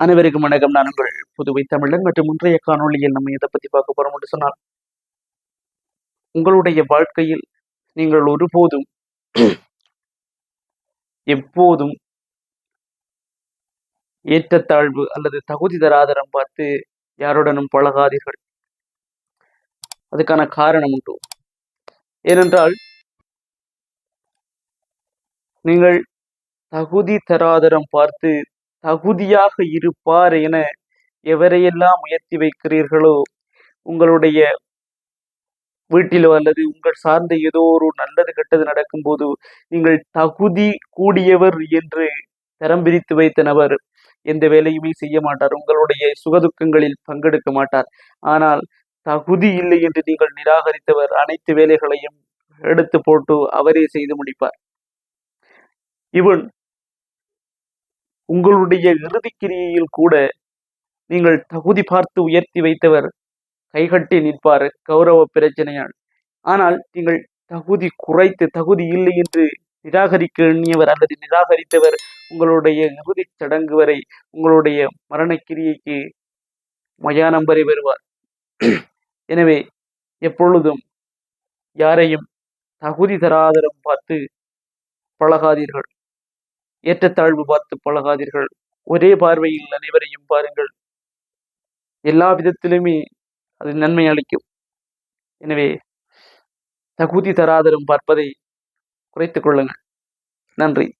அனைவருக்கும் வணக்கம். நான் உங்கள் புதுவை தமிழன் மற்றும் இன்றைய காணொளியில் நம்ம எதை பத்தி பார்க்க போறோம் என்று சொன்னால் உங்களுடைய வாழ்க்கையில் நீங்கள் ஒருபோதும் எப்போதும் ஏற்றத்தாழ்வு அல்லது தகுதி தராதரம் பார்த்து யாருடனும் பழகாதீர்கள். அதுக்கான காரணம் உண்டு. ஏனென்றால் நீங்கள் தகுதி தராதரம் பார்த்து தகுதியாக இருப்பார் என எவரையெல்லாம் உயர்த்தி வைக்கிறீர்களோ உங்களுடைய வீட்டிலோ அல்லது உங்கள் சார்ந்த ஏதோ ஒரு நல்லது கெட்டது நடக்கும்போது நீங்கள் தகுதி கூடியவர் என்று தரம் பிரித்து வைத்த நபர் எந்த வேலையுமே செய்ய மாட்டார் உங்களுடைய சுகதுக்கங்களில் பங்கெடுக்க மாட்டார். ஆனால் தகுதி இல்லை என்று நீங்கள் நிராகரித்தவர் அனைத்து வேலைகளையும் எடுத்து போட்டு அவரே செய்து முடிப்பார். இவன் உங்களுடைய இறுதிக்கிரியில் கூட நீங்கள் தகுதி பார்த்து உயர்த்தி வைத்தவர் கைகட்டி நிற்பார் கௌரவ பிரச்சனையால். ஆனால் நீங்கள் தகுதி குறைத்து தகுதி இல்லை என்று நிராகரிக்க எண்ணியவர் அல்லது நிராகரித்தவர் உங்களுடைய இறுதி சடங்கு வரை உங்களுடைய மரணக்கிரியைக்கு மயானம் வரை வருவார். எனவே எப்பொழுதும் யாரையும் தகுதி தராதரம் பார்த்து பழகாதீர்கள். ஏற்றத்தாழ்வு பார்த்து பழகாதீர்கள். ஒரே பார்வையில் அனைவரையும் பாருங்கள். எல்லா விதத்திலுமே அது நன்மை அளிக்கும். எனவே தகுதி தராதரும் பார்ப்பதை குறைத்துக் கொள்ளுங்கள். நன்றி.